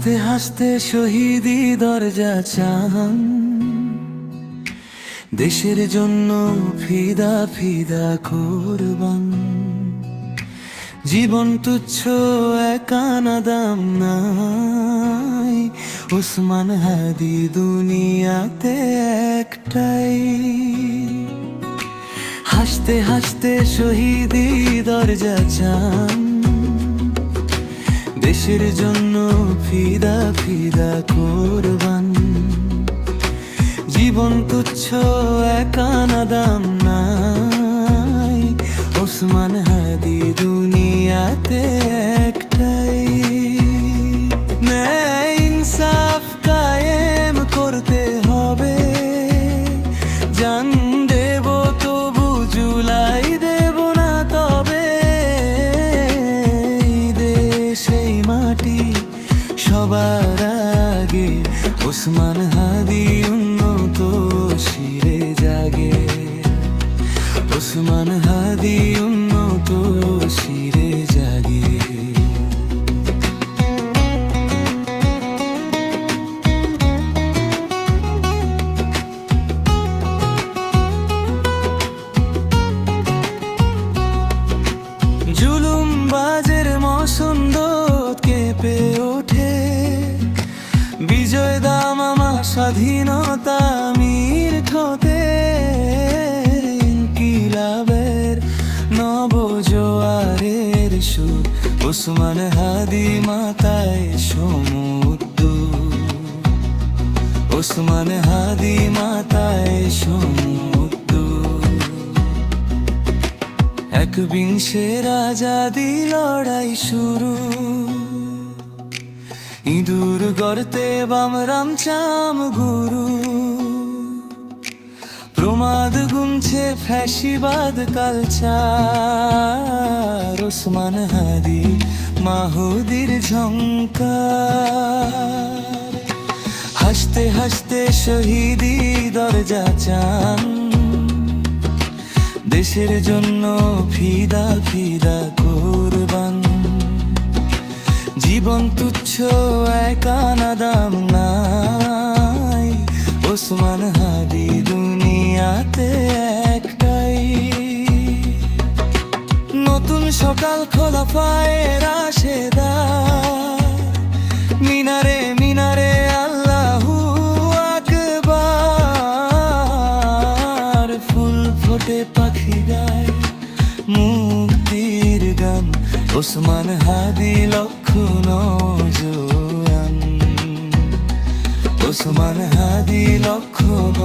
হাসতে হাসতে শহীদি দরজা চান। দেশের জন্য ফিদা ফিদা করবান। জীবন তুচ্ছ একানা দাম নাই। ওসমান হাদি দুনিয়াতে একটাই। হাসতে হাসতে শহীদি দরজা চান। দেশের জন্য ফিদা ফিদা করবান। জীবন তুচ্ছ একানা দাম সবার আগে ওসমান হাদি স্বাধীনতা মীর ঠোঁতে নব জোয়ারের সুর। ওসমান হাদি মাতায় সমুদ্র। ওসমান হাদি মাতায় সমুদ্র। এক বিংশের আজাদি লড়াই শুরু। ইঁদুর গড়তে বামরাম চাম গুরু। প্রমাদ গুনছে ফ্যাসিবাদ কালচার। ওসমান হাদি মাহুদির ঝঙ্কার হাসতে হাসতে শহীদি দরজা চান। দেশের জন্য ফিদা ফিদা জীবন তুচ্ছ একানা দাম নাই। ওসমান হাদি দুনিয়াতে একটাই। নতুন সকাল খোলা পায়ের আশেদা। মিনারে মিনারে আল্লাহু আকবার। ফুল ফোটে পাখি গায় মুক্তির গান। ওসমান হাদি জোয়ান ওসমান হাদি লক্ষণ